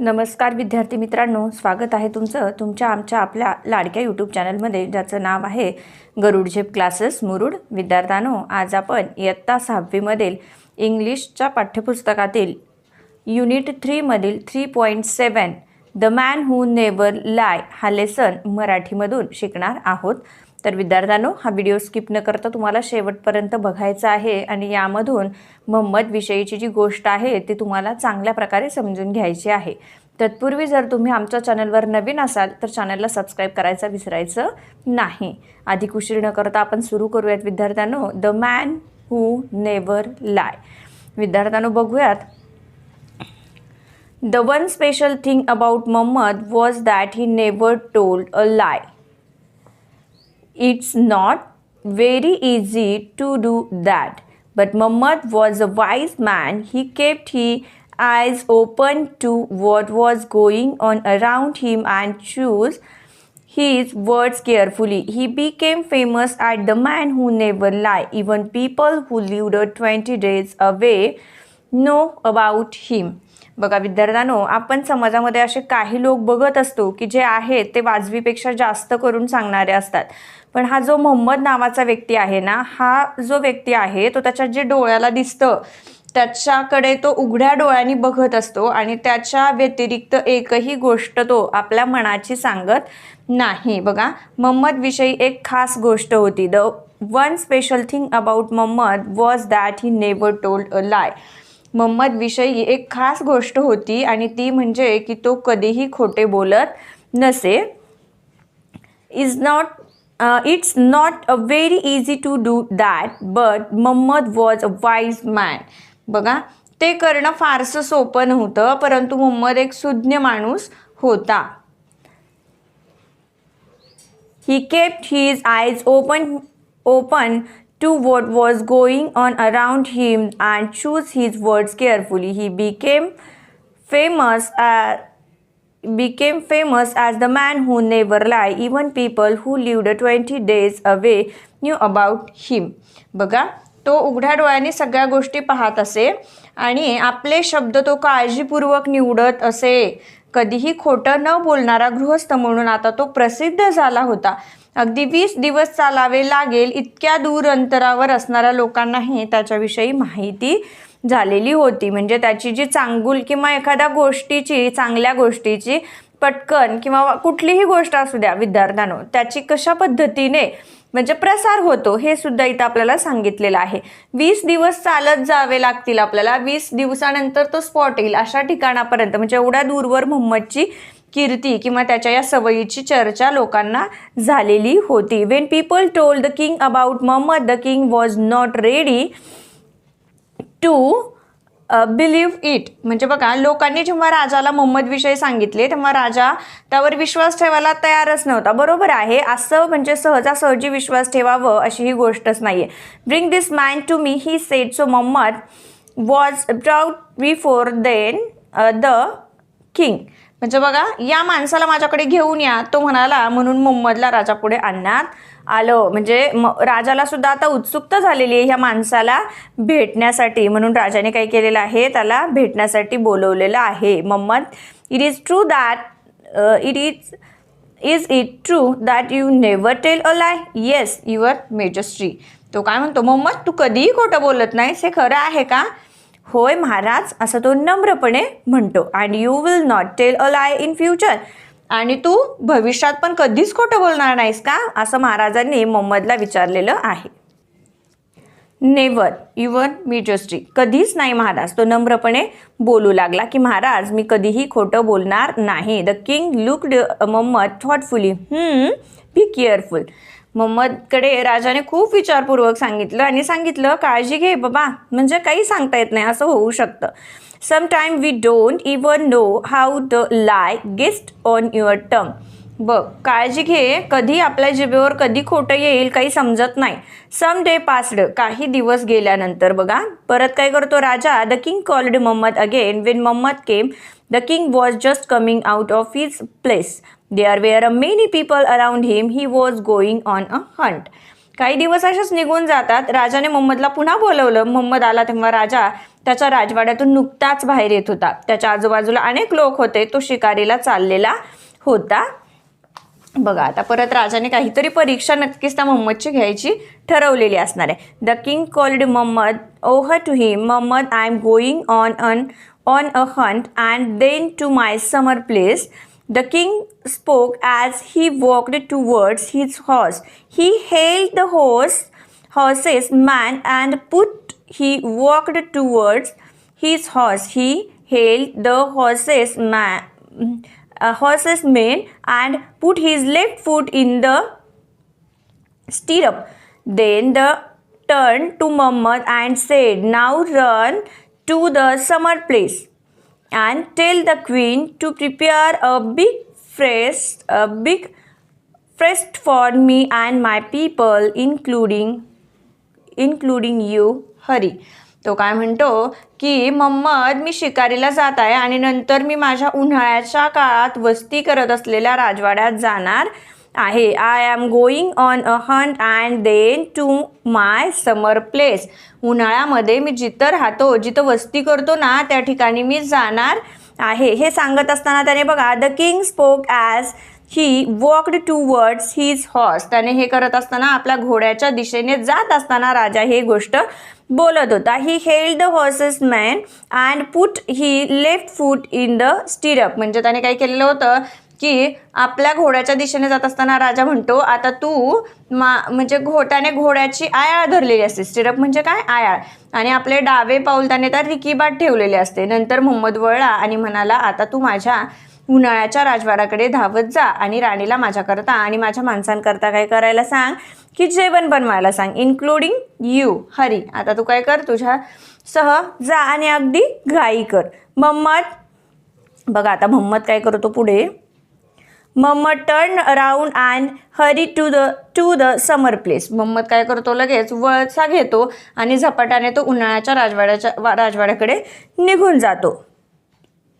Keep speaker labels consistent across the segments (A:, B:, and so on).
A: नमस्कार विद्यार्थी मित्रांनो स्वागत आहे तुमचं तुमच्या आमच्या आपल्या लाडक्या यूट्यूब चॅनलमध्ये ज्याचं नाव आहे गरुड झेप क्लासेस मुरुड. विद्यार्थ्यांनो आज आपण इयत्ता सहावीमधील इंग्लिशच्या पाठ्यपुस्तकातील unit थ्रीमधील three point seven the man who never lie हा लेसन मराठीमधून शिकणार आहोत. तर विद्यार्थ्यांनो हा व्हिडिओ स्किप न करता तुम्हाला शेवटपर्यंत बघायचा आहे आणि यामधून मोहम्मद विषयीची जी गोष्ट आहे ती तुम्हाला चांगल्या प्रकारे समजून घ्यायची आहे. तत्पूर्वी जर तुम्ही आमच्या चॅनलवर नवीन असाल तर चॅनलला सबस्क्राईब करायचं विसरायचं नाही. अधिक उशीर न करता आपण सुरू करूयात विद्यार्थ्यांनो the man who never lie विद्यार्थ्यांनो बघूयात. The one special thing about Muhammad was that he never told a lie It's not very easy to do that. But Muhammad was a wise man. He kept his eyes open to what was going on around him and chose his words carefully. He became famous as the man who never lied. Even people who lived 20 days away know about him. बघा विद्यार्थ्यांनो आपण समाजामध्ये असे काही लोक बघत असतो की जे आहेत ते वाजवीपेक्षा जास्त करून सांगणारे असतात पण हा जो मोहम्मद नावाचा व्यक्ती आहे ना हा जो व्यक्ती आहे तो त्याच्या जे डोळ्याला दिसतं त्याच्याकडे तो उघड्या डोळ्यांनी बघत असतो आणि त्याच्या व्यतिरिक्त एकही गोष्ट तो आपल्या मनाची सांगत नाही. बघा मम्मदविषयी एक खास गोष्ट होती. The one special thing about Muhammad was that he never told a lie Muhammad विषयी एक खास गोष्ट होती आणि ती म्हणजे की तो कधीही खोटे बोलत नसे. Is not it's not a very easy to do that but Muhammad was a wise man बघा ते करणं फारसं सोपं नव्हतं परंतु मोहम्मद एक सुज्ञ माणूस होता he kept his eyes open open to what was going on around him and choose his words carefully he became famous a became famous as the man who never lied. Even people who lived 20 days away knew about him. बघा तो उघड्या डोळ्याने सगळ्या गोष्टी पाहत असे आणि आपले शब्द तो काळजीपूर्वक निवडत असे कधीही खोटं न बोलणारा गृहस्थ म्हणून आता तो प्रसिद्ध झाला होता अगदी वीस दिवस चालावे लागेल इतक्या दूर अंतरावर असणाऱ्या लोकांनाही त्याच्याविषयी माहिती झालेली होती. म्हणजे त्याची जी चांगुल किंवा एखाद्या गोष्टीची चांगल्या गोष्टीची पटकन किंवा कुठलीही गोष्ट असू द्या विद्यार्थ्यांनो त्याची कशा पद्धतीने म्हणजे प्रसार होतो हे सुद्धा इथं आपल्याला सांगितलेलं आहे. वीस दिवस चालत जावे लागतील आपल्याला. वीस दिवसानंतर तो स्पॉट येईल अशा ठिकाणापर्यंत. म्हणजे एवढ्या दूरवर मोहम्मदची कीर्ती किंवा त्याच्या या सवयीची चर्चा लोकांना झालेली होती. When people told the king about Muhammad the king was not ready to believe it म्हणजे बघा लोकांनी जेव्हा राजाला मोहम्मदविषयी सांगितले तेव्हा राजा त्यावर विश्वास ठेवायला तयारच नव्हता. बरोबर आहे असं म्हणजे सहजासहजी विश्वास ठेवावं अशी ही गोष्टच नाही आहे bring this man to me he said so Muhammad was brought before then the king म्हणजे बघा या माणसाला माझ्याकडे घेऊन या तो म्हणाला म्हणून मोहम्मदला राजापुढे आणण्यात आलं. म्हणजे म राजाला सुद्धा आता उत्सुकता झालेली आहे ह्या माणसाला भेटण्यासाठी. म्हणून राजाने काय केलेलं आहे त्याला भेटण्यासाठी बोलवलेलं आहे. Mohammed it is true that it is is it true that you never tell a lie yes your majesty तो काय म्हणतो मम्मद तू कधीही खोटं बोलत नाहीस हे खरं आहे का? होय महाराज असं तो नम्रपणे म्हणतो. And you will not tell a lie in future आणि तू भविष्यात पण कधीच खोटं बोलणार नाहीस का? असं महाराजांनी मोहम्मदला विचारलेलं आहे. नेवर युअर मिजस्ट्री कधीच नाही महाराज तो नम्रपणे बोलू लागला की महाराज मी कधीही खोटं बोलणार नाही. The king looked Muhammad thoughtfully be careful मोहम्मदकडे राजाने खूप विचारपूर्वक सांगितलं आणि सांगितलं काळजी घे बाबा म्हणजे काही सांगता येत नाही असं होऊ शकतं. Sometime we don't even know how the lie guest on your tongue बघ काळजी घे. कधी आपल्या जिभेवर कधी खोटं येईल काही समजत नाही. सम डे पासड काही दिवस गेल्यानंतर बघा. परत काय करतो राजा? The king called Muhammad again when Muhammad came the king was just coming out of his place there were a many people around him he was going on a hunt काही दिवस असेच निघून जातात. राजाने मोहम्मदला पुन्हा बोलवलं. मोहम्मद आला तेव्हा राजा त्याच्या राजवाड्यातून नुकताच बाहेर येत होता. त्याच्या आजूबाजूला अनेक लोक होते. तो शिकारीला चाललेला होता. बघा आता परत राजाने काहीतरी परीक्षा नक्कीच त्या मोहम्मदची घ्यायची ठरवलेली असणार आहे. The king called Mohammed oh to him Mohammed I am going on an on a hunt and then to my summer place The king spoke as he walked towards his horse. He hailed the horse, horse's man, and put he walked towards his horse. He hailed the horse's man, uh, horse's mane, and put his left foot in the stirrup. Then the turned to Muhammad and said, "Now run to the summer place." And tell the queen to prepare a big feast a big feast for me and my people including including you hurry तो काय म्हणतो की मम्मद मी शिकारीला जात आहे आणि नंतर मी माझ्या उन्हाळ्याच्या काळात वस्ती करत असलेल्या राजवाड्यात जाणार आहे. I am going on a hunt and then to my summer place उन्हाळ्यामध्ये मी जिथं राहतो जिथं वस्ती करतो ना त्या ठिकाणी मी जाणार आहे. हे सांगत असताना त्याने बघा the king spoke as he walked towards his horse त्याने हे करत असताना आपल्या घोड्याच्या दिशेने जात असताना राजा हे गोष्ट बोलत होता. He held the horse's mane and put he left foot in the stirrup म्हणजे त्याने काय केलेलं होतं? की आपल्या घोड्याच्या दिशेने जात असताना राजा म्हणतो आता तू मा म्हणजे घोट्याने घोड्याची आयाळ धरलेली असते. स्टिरप म्हणजे काय? आयाळ. आणि आपले डावे पाऊल त्याने तर रिकीबाट ठेवलेले असते. नंतर मोहम्मद वळला आणि म्हणाला आता तू माझ्या उन्हाळ्याच्या राजवाड्याकडे धावत जा आणि राणीला माझ्याकरता आणि माझ्या माणसांकरता काय करायला सांग? की जेवण बनवायला सांग इन्क्लुडिंग यू हरी आता तू काय कर? तुझ्या सह जा आणि अगदी घाई कर. मम्मद बघा आता मोहम्मद काय करतो पुढे. Mohammed turn around and hurry to the to the summer place Mohammed काय करतो? लगेच वळसा घेतो आणि झपाट्याने तो उन्हाळ्याच्या राजवाड्याच्या वा- राजवाड्याकडे निघून जातो.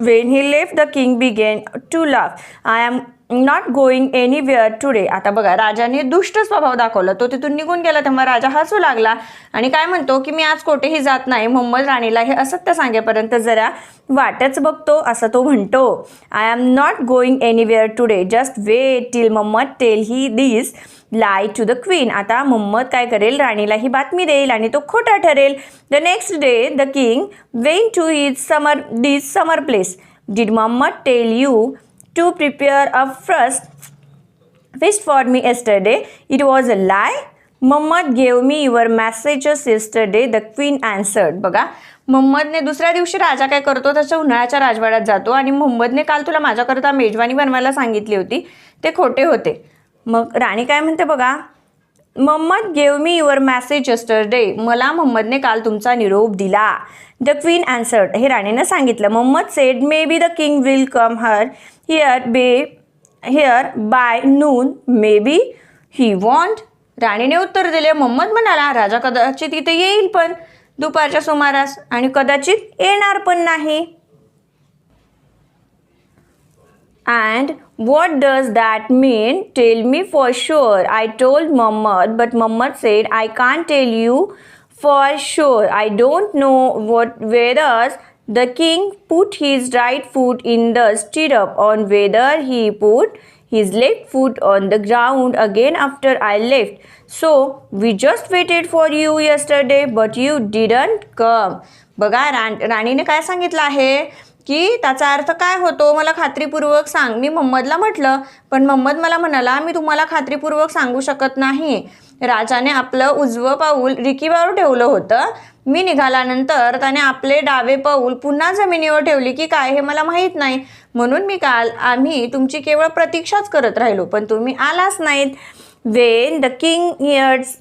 A: When he left the king began to laugh I am not going anywhere today आता बघा राजाने दुष्ट स्वभाव दाखवला. तो तिथून निघून गेला तेव्हा राजा हसू लागला आणि काय म्हणतो की मी आज कोठेही जात नाही. मोहम्मद राणीला हे असत्य सांगेपर्यंत जरा वाटच बघतो असं तो म्हणतो. I am not going anywhere today just wait till Mohammed tell he this lie to the queen आता मोहम्मद काय करेल? राणीला ही बातमी देईल आणि तो खोटा ठरेल. The next day the king went to his summer this summer place did Mohammed tell you to prepare a feast wished for me yesterday. It was a lie. Mohammed gave me your messages yesterday. The queen answered बघा मोहम्मदने दुसऱ्या दिवशी राजा काय करतो? त्याच्या उन्हाळ्याच्या राजवाड्यात जातो आणि मोहम्मदने काल तुला माझ्याकरता मेजवानी बनवायला सांगितली होती. ते खोटे होते. मग राणी काय म्हणते बघा Mohammed gave me your message yesterday मला मोहम्मदने काल तुमचा निरोप दिला. द क्वीन अँसर्ड हे राणीनं सांगितलं. Mohammed said maybe the king will come her here be here by noon maybe he won't राणीने उत्तर दिले मोहम्मद म्हणाला राजा कदाचित इथे येईल पण दुपारच्या सुमारास आणि कदाचित येणार पण नाही. And what does that mean tell me for sure I told Mohammed but Mohammed said I can't tell you for sure I don't know what weathers the king put his right foot in the stirrup on whether he put his left foot on the ground again after I left. So we just waited for you yesterday, but you didn't come. बघा राण राणीने काय सांगितलं आहे की त्याचा अर्थ काय होतो मला खात्रीपूर्वक सांग मी मोहम्मदला म्हटलं पण मोहम्मद मला म्हणाला मी तुम्हाला खात्रीपूर्वक सांगू शकत नाही राजाने आपलं उजवं पाऊल रिकीवर ठेवलं होतं. मी निघाल्यानंतर त्याने आपले डावे पाऊल पुन्हा जमिनीवर ठेवली की काय हे मला माहीत नाही. म्हणून मी काल आम्ही तुमची केवळ प्रतीक्षाच करत राहिलो पण तुम्ही आलाच नाहीत. When the king hears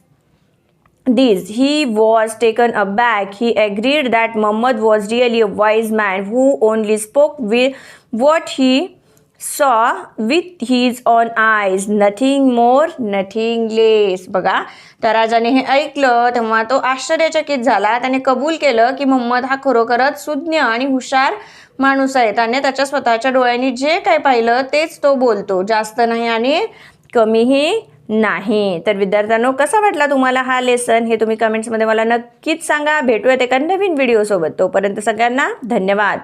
A: this he was taken aback he agreed that Mohammed was really a wise man who only spoke of what he saw with his own eyes nothing more nothing less बघा तर राजाने हे ऐकलं तेव्हा तो आश्चर्यचकित झाला. त्याने कबूल केलं की मोहम्मद हा खरोखरच सुज्ञ आणि हुशार माणूस आहे. त्याने त्याच्या स्वतःच्या डोळ्यांनी जे काही पाहिलं तेच तो बोलतो. जास्त नाही आणि कमीही नाही. तर विद्यार्थ्यांनो कसा वाटला तुम्हाला हा लेसन हे तुम्ही कमेंट्समध्ये मला नक्कीच सांगा. भेटूयात एका नवीन व्हिडिओसोबत तोपर्यंत सगळ्यांना धन्यवाद.